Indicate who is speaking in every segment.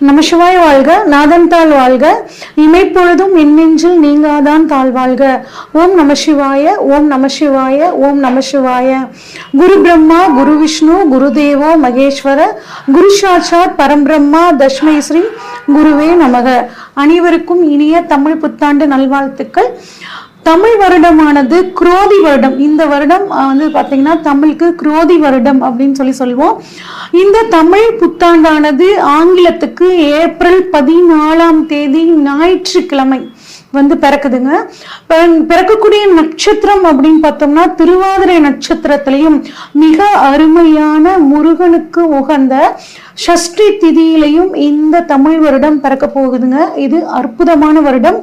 Speaker 1: நமசிவாய் வாழ்க நாதன் தாழ் வாழ்க இமைப்பொழுதும் இன்னெஞ்சில் நீங்காதான் தாழ் வாழ்க. ஓம் நமசிவாய ஓம் நமசிவாய ஓம் நமசிவாய. குரு பிரம்மா குரு விஷ்ணு குரு தேவோ மகேஸ்வர குரு சாட்சாத் பரம்பிரம்மா தஷ்மை ஸ்ரீ குருவே நமக. அனைவருக்கும் இனிய தமிழ் புத்தாண்டு நல்வாழ்த்துக்கள். தமிழ் வருடமானது குரோதி வருடம். இந்த வருடம் வந்து பார்த்தீங்கன்னா தமிழுக்கு குரோதி வருடம் அப்படின்னு சொல்லி சொல்லுவோம். இந்த தமிழ் புத்தாண்டானது ஆங்கிலத்துக்கு ஏப்ரல் பதினாலாம் தேதி ஞாயிற்றுக்கிழமை வந்து பிறக்குதுங்க. பிற- பிறக்கக்கூடிய நட்சத்திரம் அப்படின்னு பார்த்தோம்னா திருவாதிரை நட்சத்திரத்திலையும் மிக அருமையான முருகனுக்கு உகந்த ஷஷ்டி திதியிலையும் இந்த தமிழ் வருடம் பிறக்க போகுதுங்க. இது அற்புதமான வருடம்.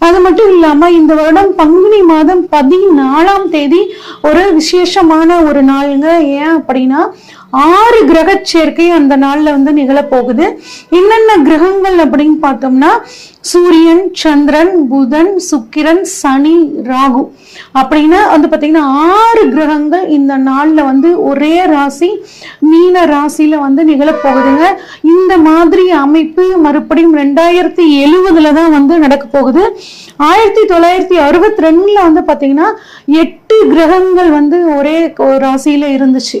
Speaker 1: அது மட்டும் இல்லாம இந்த வருடம் பங்குனி மாதம் பதினாலாம் தேதி ஒரு விசேஷமான ஒரு நாளுங்க. ஏன் அப்படின்னா ஆறு கிரக சேர்க்கை அந்த நாள்ல வந்து நிகழப்போகுது. என்னென்ன கிரகங்கள் அப்படின்னு பார்த்தோம்னா சூரியன் சந்திரன் புதன் சுக்கிரன் சனி ராகு. அப்படின்னா வந்து பார்த்தீங்கன்னா ஆறு கிரகங்கள் இந்த நாளில் வந்து ஒரே ராசி மீன ராசியில வந்து நிகழப்போகுதுங்க. இந்த மாதிரி அமைப்பு மறுபடியும் ரெண்டாயிரத்தி எழுவதுல தான் வந்து நடக்க போகுது. ஆயிரத்தி தொள்ளாயிரத்தி அறுபத்தி ரெண்டுல வந்து பார்த்தீங்கன்னா எட்டு கிரகங்கள் வந்து ஒரே ஒரு ராசியில இருந்துச்சு.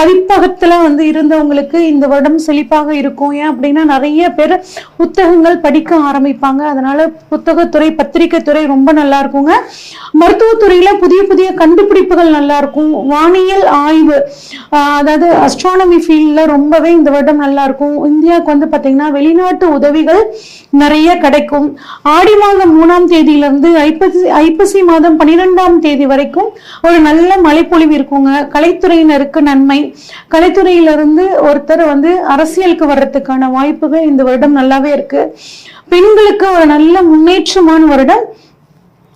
Speaker 1: பதிப்பகத்துல வந்து இருந்தவங்களுக்கு இந்த வருடம் செழிப்பாக இருக்கும். ஏன் அப்படின்னா நிறைய பேர் புத்தகங்கள் படிக்க ஆரம்பிப்பாங்க. அதனால புத்தகத்துறை பத்திரிகை துறை ரொம்ப நல்லா இருக்குங்க. மருத்துவத்துறையில புதிய புதிய கண்டுபிடிப்புகள் நல்லா இருக்கும். வானியல் ஆய்வு அதாவது அஸ்ட்ரானமி ஃபீல்ட்ல ரொம்பவே இந்த வருடம் நல்லா இருக்கும். இந்தியாவுக்கு வந்து பாத்தீங்கன்னா வெளிநாட்டு உதவிகள் நிறைய கிடைக்கும். ஆடி மாதம் மூணாம் தேதியில இருந்து ஐப்பசி ஐப்பசி மாதம் பன்னிரெண்டாம் தேதி வரைக்கும் ஒரு நல்ல மழைப்பொழிவு இருக்குங்க. கலைத்துறையினருக்கு நன்மை. கலைத்துறையிலிருந்து ஒருத்தர் வந்து அரசியலுக்கு வர்றதுக்கான வாய்ப்புகள் இந்த வருடம் நல்லாவே இருக்கு. பெண்களுக்கு ஒரு நல்ல முன்னேற்றமான வருடம்.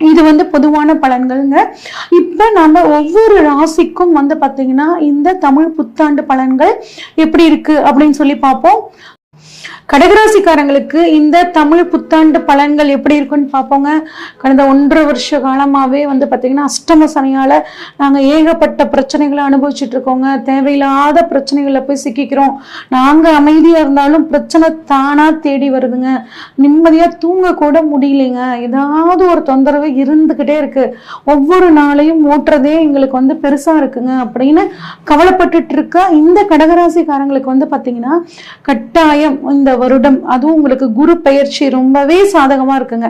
Speaker 1: இது வந்து பொதுவான பலன்கள்ங்க. இப்ப நம்ம ஒவ்வொரு ராசிக்கும் வந்து பார்த்தீங்கன்னா இந்த தமிழ் புத்தாண்டு பலன்கள் எப்படி இருக்கு அப்படின்னு சொல்லி பார்ப்போம். கடகராசிக்காரங்களுக்கு இந்த தமிழ் புத்தாண்டு பலன்கள் எப்படி இருக்குன்னு பார்ப்போங்க. கடந்த ஒன்றரை வருஷ காலமாகவே வந்து பார்த்திங்கன்னா அஷ்டம சனியால் நாங்கள் ஏகப்பட்ட பிரச்சனைகளை அனுபவிச்சுட்டு இருக்கோங்க. தேவையில்லாத பிரச்சனைகளில் போய் சிக்கிக்கிறோம். நாங்கள் அமைதியாக இருந்தாலும் பிரச்சனை தானாக தேடி வருதுங்க. நிம்மதியாக தூங்கக்கூட முடியலைங்க. ஏதாவது ஒரு தொந்தரவு இருந்துக்கிட்டே இருக்கு. ஒவ்வொரு நாளையும் ஓட்டுறதே எங்களுக்கு வந்து பெருசாக இருக்குங்க. அப்படின்னு கவலைப்பட்டுட்டு இருக்க இந்த கடகராசிக்காரங்களுக்கு வந்து பார்த்தீங்கன்னா கட்டாயம் இந்த வருடம் அதுவும் உங்களுக்கு குரு பயிற்சி ரொம்பவே சாதகமா இருக்குங்க.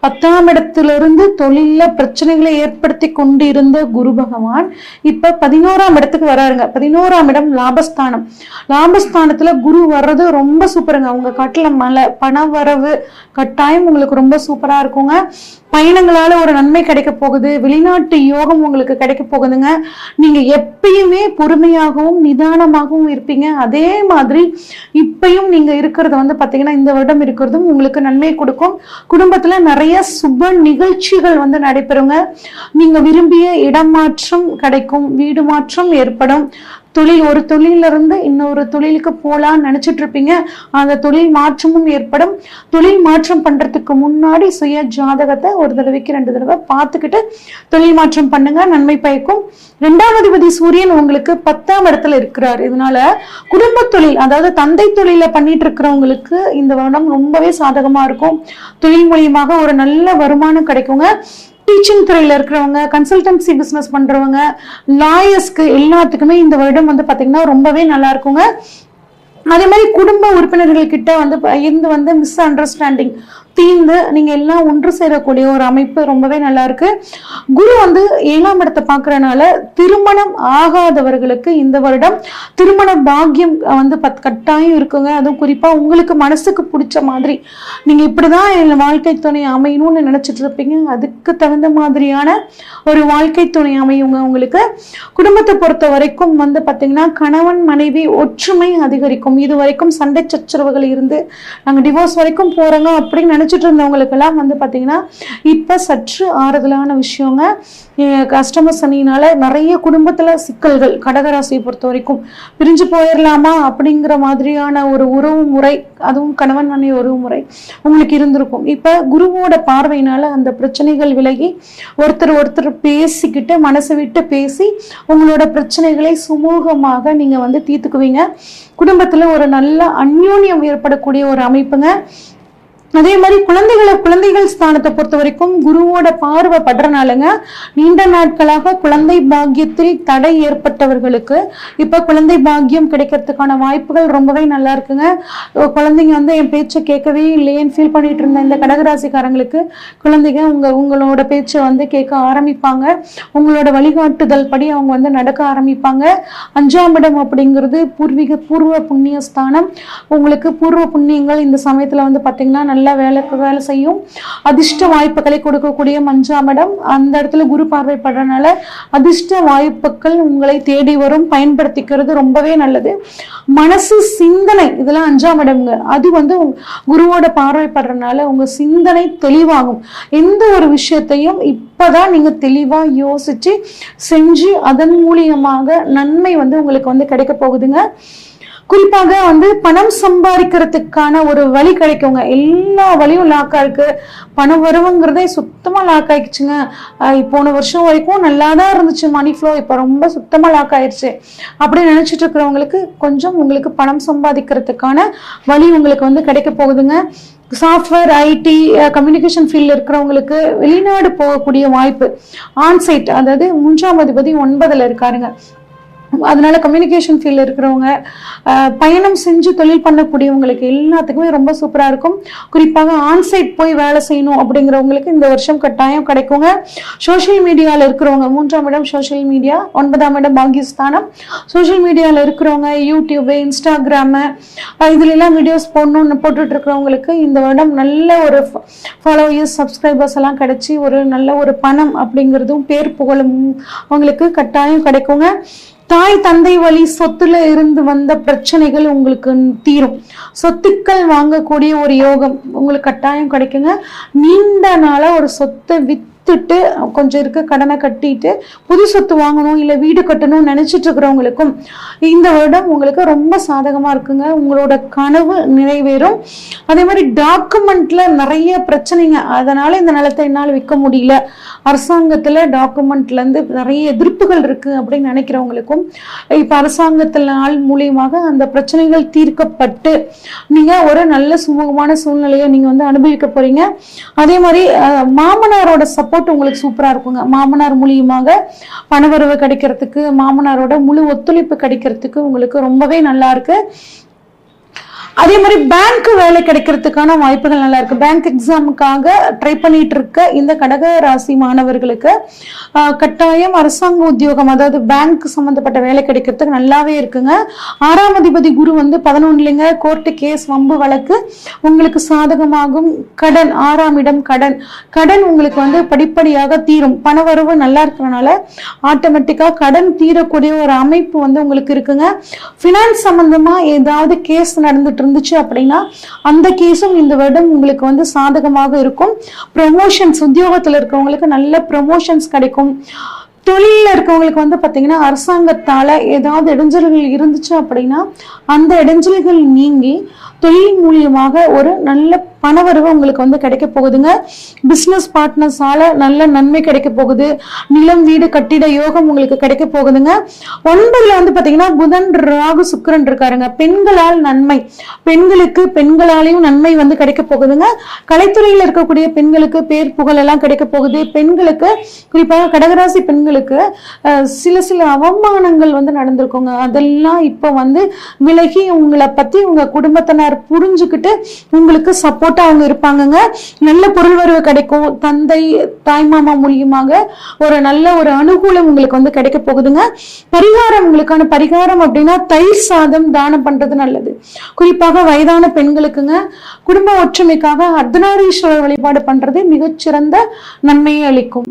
Speaker 1: பத்தாம் இடத்துல இருந்து தொழில பிரச்சனைகளை ஏற்படுத்தி கொண்டு இருந்த குரு பகவான் இப்ப பதினோராம் இடத்துக்கு வராருங்க. பதினோராம் இடம் லாபஸ்தானம். லாபஸ்தானத்துல குரு வர்றது ரொம்ப சூப்பருங்க. உங்க காட்டுல மலை பண வரவு கட்டாயம் உங்களுக்கு ரொம்ப சூப்பரா இருக்குங்க. பயணங்களால ஒரு நன்மை கிடைக்க போகுது. வெளிநாட்டு யோகம் உங்களுக்கு கிடைக்க போகுதுங்க. நீங்க எப்பயுமே பொறுமையாகவும் நிதானமாகவும் இருப்பீங்க. அதே மாதிரி இப்பயும் நீங்க இருக்கிறது வந்து பாத்தீங்கன்னா இந்த வருடம் இருக்கிறதும் உங்களுக்கு நன்மை கொடுக்கும். குடும்பத்துல நிறைய சுப நிகழ்ச்சிகள் வந்து நடைபெறுங்க. நீங்க விரும்பிய இடமாற்றம் கிடைக்கும் வீடு மாற்றம் ஏற்படும். தொழில் ஒரு தொழிலிருந்து இன்னொரு தொழிலுக்கு போகலான்னு நினைச்சிட்டு இருப்பீங்க அந்த தொழில் மாற்றமும் ஏற்படும். தொழில் மாற்றம் பண்றதுக்கு முன்னாடி சுய ஜாதகத்தை ஒரு தடவைக்கு ரெண்டு தடவை பார்த்துக்கிட்டு தொழில் மாற்றம் பண்ணுங்க. நன்மை பயக்கும். ரெண்டாம் அதிபதி சூரியன் உங்களுக்கு பத்தாம் இடத்துல இருக்கிறார். இதனால குடும்ப தொழில் அதாவது தந்தை தொழில பண்ணிட்டு இருக்கிறவங்களுக்கு இந்த வருடம் ரொம்பவே சாதகமா இருக்கும். தொழில் மூலியமாக ஒரு நல்ல வருமானம் கிடைக்குங்க. டீச்சிங் துறையில் இருக்கிறவங்க கன்சல்டன்சி பிஸ்னஸ் பண்ணுறவங்க லாயர்ஸ்க்கு எல்லாத்துக்குமே இந்த வருடம் வந்து பார்த்திங்கன்னா ரொம்பவே நல்லா இருக்குங்க. அதே மாதிரி குடும்ப உறுப்பினர்கள் கிட்ட வந்து இருந்து வந்து மிஸ் அண்டர்ஸ்டாண்டிங் தீர்ந்து நீங்க எல்லாம் ஒன்று சேரக்கூடிய ஒரு அமைப்பு ரொம்பவே நல்லா இருக்கு. குரு வந்து ஏழாம் இடத்தை பார்க்கறனால திருமணம் ஆகாதவர்களுக்கு இந்த வருடம் திருமண பாக்கியம் வந்து பத் கட்டாயம் இருக்குங்க. அதுவும் குறிப்பா உங்களுக்கு மனசுக்கு பிடிச்ச மாதிரி. நீங்க இப்படிதான் என் வாழ்க்கை துணை அமையணும்னு நினைச்சிட்டு இருப்பீங்க. அதுக்கு தகுந்த மாதிரியான ஒரு வாழ்க்கை துணை அமையுங்க உங்களுக்கு. குடும்பத்தை பொறுத்த வரைக்கும் வந்து பார்த்தீங்கன்னா கணவன் மனைவி ஒற்றுமை அதிகரிக்கும். இது வரைக்கும் சண்டை சச்சரவுகள் இருந்து நாங்க டிவோர்ஸ் வரைக்கும் போகிறோங்க அப்படின்னு நினச்சிட்டு இருந்தவங்களுக்கெல்லாம் வந்து பார்த்தீங்கன்னா இப்போ சற்று ஆறுதலான விஷயங்க கஸ்டமர் கஷ்டம சனினால நிறைய குடும்பத்தில் சிக்கல்கள் கடகராசியை பொறுத்த வரைக்கும் பிரிஞ்சு போயிடலாமா அப்படிங்கிற மாதிரியான ஒரு உறவு முறை அதுவும் கணவன் மனைவி உறவு முறை உங்களுக்கு இருந்திருக்கும். இப்போ குருவோட பார்வையினால அந்த பிரச்சனைகள் விலகி ஒருத்தர் ஒருத்தர் பேசிக்கிட்டு மனசை விட்டு பேசி உங்களோட பிரச்சனைகளை சுமூகமாக நீங்கள் வந்து தீர்த்துக்குவீங்க. குடும்பத்தில் ஒரு நல்ல அந்யோன்யம் ஏற்படக்கூடிய ஒரு அமைப்புங்க. அதே மாதிரி குழந்தைகளை குழந்தைகள் ஸ்தானத்தை பொறுத்த வரைக்கும் குருவோட பார்வை படுறனாலங்க நீண்ட நாட்களாக குழந்தை பாக்கியத்தில் தடை ஏற்பட்டவர்களுக்கு இப்ப குழந்தை பாக்கியம் கிடைக்கிறதுக்கான வாய்ப்புகள் ரொம்பவே நல்லா இருக்குங்க. குழந்தைங்க வந்து என் பேச்சை கேட்கவே இல்லையேன்னு ஃபீல் பண்ணிட்டு இருந்த இந்த கடகராசிக்காரங்களுக்கு குழந்தைங்க உங்க உங்களோட பேச்சை வந்து கேட்க ஆரம்பிப்பாங்க. உங்களோட வழிகாட்டுதல் படி அவங்க வந்து நடக்க ஆரம்பிப்பாங்க. அஞ்சாம் இடம் அப்படிங்கிறது பூர்வீக பூர்வ புண்ணிய ஸ்தானம். உங்களுக்கு பூர்வ புண்ணியங்கள் இந்த சமயத்துல வந்து பாத்தீங்கன்னா நல்ல வேலைக்கு வேலை செய்யும். அதிர்ஷ்ட வாய்ப்புகளை கொடுக்கக்கூடிய அஞ்சாம் இடம் அந்த இடத்துல குரு பார்வைப்படுறதுனால அதிர்ஷ்ட வாய்ப்புகள் உங்களை தேடி வரும் பயன்படுத்திக்கிறது ரொம்பவே நல்லது. மனசு சிந்தனை இதெல்லாம் அஞ்சாம் இடம்ங்க அது வந்து குருவோட பார்வைப்படுறதுனால உங்க சிந்தனை தெளிவாகும். எந்த ஒரு விஷயத்தையும் இப்பதான் நீங்க தெளிவா யோசிச்சு செஞ்சு அதன் மூலியமாக நன்மை வந்து உங்களுக்கு வந்து கிடைக்க போகுதுங்க. குறிப்பாக வந்து பணம் சம்பாதிக்கிறதுக்கான ஒரு வழி கிடைக்குங்க. எல்லா வழியும் லாக்கா இருக்கு பணம் வருவங்கிறதே சுத்தமா லாக் ஆயிடுச்சுங்க. போன வருஷம் வரைக்கும் நல்லா தான் இருந்துச்சு மணி ஃப்ளோ இப்போ ரொம்ப சுத்தமா லாக் ஆயிடுச்சு அப்படி நினைச்சிட்டு இருக்கிறவங்களுக்கு கொஞ்சம் உங்களுக்கு பணம் சம்பாதிக்கிறதுக்கான வழி உங்களுக்கு வந்து கிடைக்க போகுதுங்க. சாஃப்ட்வேர் ஐடி கம்யூனிகேஷன் ஃபீல்டில் இருக்கிறவங்களுக்கு வெளிநாடு போகக்கூடிய வாய்ப்பு. ஆன்சைட் அதாவது மூன்றாம் அதிபதி ஒன்பதில் இருக்காருங்க. அதனால கம்யூனிகேஷன் ஃபீல்டில் இருக்கிறவங்க பயணம் செஞ்சு தொழில் பண்ணக்கூடியவங்களுக்கு எல்லாத்துக்குமே ரொம்ப சூப்பராக இருக்கும். குறிப்பாக ஆன்சைட் போய் வேலை செய்யணும் அப்படிங்கிறவங்களுக்கு இந்த வருஷம் கட்டாயம் கிடைக்குங்க. சோஷியல் மீடியாவில் இருக்கிறவங்க மூன்றாம் இடம் சோஷியல் மீடியா ஒன்பதாம் இடம் பாகிஸ்தானம். சோஷியல் மீடியாவில் இருக்கிறவங்க யூடியூபு இன்ஸ்டாகிராமு இதுலலாம் வீடியோஸ் போடணும்னு போட்டுட்டு இருக்கிறவங்களுக்கு இந்த வருடம் நல்ல ஒரு ஃபாலோயர்ஸ் சப்ஸ்கிரைபர்ஸ் எல்லாம் கிடைச்சி ஒரு நல்ல ஒரு பணம் அப்படிங்கிறதும் பேர் புகழும் அவங்களுக்கு கட்டாயம் கிடைக்குங்க. தாய் தந்தை வழி சொத்துல இருந்து வந்த பிரச்சனைகள் உங்களுக்கு தீரும். சொத்துக்கள் வாங்கக்கூடிய ஒரு யோகம். உங்களுக்கு கட்டாயம் கிடைக்குங்க. நீண்ட நாளாக ஒரு சொத்தை வித் வித்துட்டு கொஞ்சம் இருக்க கடனை கட்டிட்டு புது சொத்து வாங்கணும் இல்லை வீடு கட்டணும்னு நினைச்சிட்டு இருக்கிறவங்களுக்கும் இந்த வருடம் உங்களுக்கு ரொம்ப சாதகமாக இருக்குங்க. உங்களோட கனவு நிறைவேறும். அதே மாதிரி டாக்குமெண்ட்ல நிறைய பிரச்சனைங்க. அதனால இந்த நிலத்தை என்னால் விற்க முடியல. அரசாங்கத்தில் டாக்குமெண்ட்லேருந்து நிறைய எதிர்ப்புகள் இருக்கு அப்படின்னு நினைக்கிறவங்களுக்கும் இப்போ அரசாங்கத்தில் ஆள் மூலியமாக அந்த பிரச்சனைகள் தீர்க்கப்பட்டு நீங்க ஒரு நல்ல சுமூகமான சூழ்நிலையை நீங்க வந்து அனுபவிக்க போறீங்க. அதே மாதிரி மாமனாரோட சப்போர்ட் உங்களுக்கு சூப்பராக இருக்குங்க. மாமனார் மூலியமாக பணவரவு கிடைக்கிறதுக்கு மாமனாரோட முழு ஒத்துழைப்பு கிடைக்கிறதுக்கு உங்களுக்கு ரொம்பவே நல்லா இருக்குது அதே மாதிரி பேங்க் வேலை கிடைக்கிறதுக்கான வாய்ப்புகள் நல்லா இருக்கு. பேங்க் எக்ஸாமுக்காக ட்ரை பண்ணிட்டு இருக்க இந்த கடக ராசி மாணவர்களுக்கு கட்டாயம் அரசாங்க உத்தியோகம் அதாவது பேங்க் சம்பந்தப்பட்ட வேலை கிடைக்கிறதுக்கு நல்லாவே இருக்குங்க. ஆறாம் அதிபதி குரு வந்து பதினொன்றுலங்க கோர்ட்டு கேஸ் வம்பு வழக்கு. உங்களுக்கு சாதகமாகும் கடன் ஆறாம் இடம் கடன். கடன் உங்களுக்கு வந்து படிப்படியாக தீரும். பணவரவு நல்லா இருக்கிறனால ஆட்டோமேட்டிக்காக கடன் தீரக்கூடிய ஒரு அமைப்பு வந்து உங்களுக்கு இருக்குங்க. ஃபினான்ஸ் சம்பந்தமா ஏதாவது கேஸ் நடந்துட்டு இருந்துச்சு அப்படின்னா அந்த கேஸும் இந்த வருடம் உங்களுக்கு வந்து சாதகமாக இருக்கும். ப்ரொமோஷன்ஸ் உத்தியோகத்தில் இருக்கிறவங்களுக்கு நல்ல ப்ரொமோஷன்ஸ் கிடைக்கும். தொழிலில் இருக்கவங்களுக்கு வந்து பார்த்தீங்கன்னா அரசாங்கத்தால் ஏதாவது இடைஞ்சல்கள் இருந்துச்சு அப்படின்னா அந்த இடைஞ்சல்கள் நீங்கி தொழில் மூலியமாக ஒரு நல்ல பணவரவு உங்களுக்கு வந்து கிடைக்க போகுதுங்க. பிஸ்னஸ் பார்ட்னர்ஸால நல்ல நன்மை கிடைக்க போகுது. நிலம் வீடு கட்டிட யோகம் உங்களுக்கு கிடைக்க போகுதுங்க. ஒன்பதுல வந்து பாத்தீங்கன்னா புதன் ராகு சுக்கரன் இருக்காருங்க. பெண்களால் நன்மை. பெண்களுக்கு பெண்களாலையும் நன்மை வந்து கிடைக்க போகுதுங்க. கலைத்துறையில் இருக்கக்கூடிய பெண்களுக்கு பேர் புகழ் எல்லாம் கிடைக்க போகுது. பெண்களுக்கு குறிப்பாக கடகராசி பெண்களுக்கு சில சில அவமானங்கள் வந்து நடந்திருக்குங்க. அதெல்லாம் இப்போ வந்து விலகி உங்களை பத்தி உங்க குடும்பத்தினர் புரிஞ்சுக்கிட்டு உங்களுக்கு சப்போர்ட் சப்போர்ட்டா அவங்க இருப்பாங்கங்க. நல்ல பொருள் வரவு கிடைக்கும். தந்தை தாய்மாமா மூலியமாக ஒரு நல்ல ஒரு அனுகூலம் உங்களுக்கு வந்து கிடைக்க போகுதுங்க. பரிகாரம் உங்களுக்கான பரிகாரம் அப்படின்னா தயிர் சாதம் தானம் பண்றது நல்லது. குறிப்பாக வயதான பெண்களுக்குங்க குடும்ப ஒற்றுமைக்காக அர்த்தநாரீஸ்வரர் வழிபாடு பண்றது மிகச்சிறந்த நன்மையை அளிக்கும்.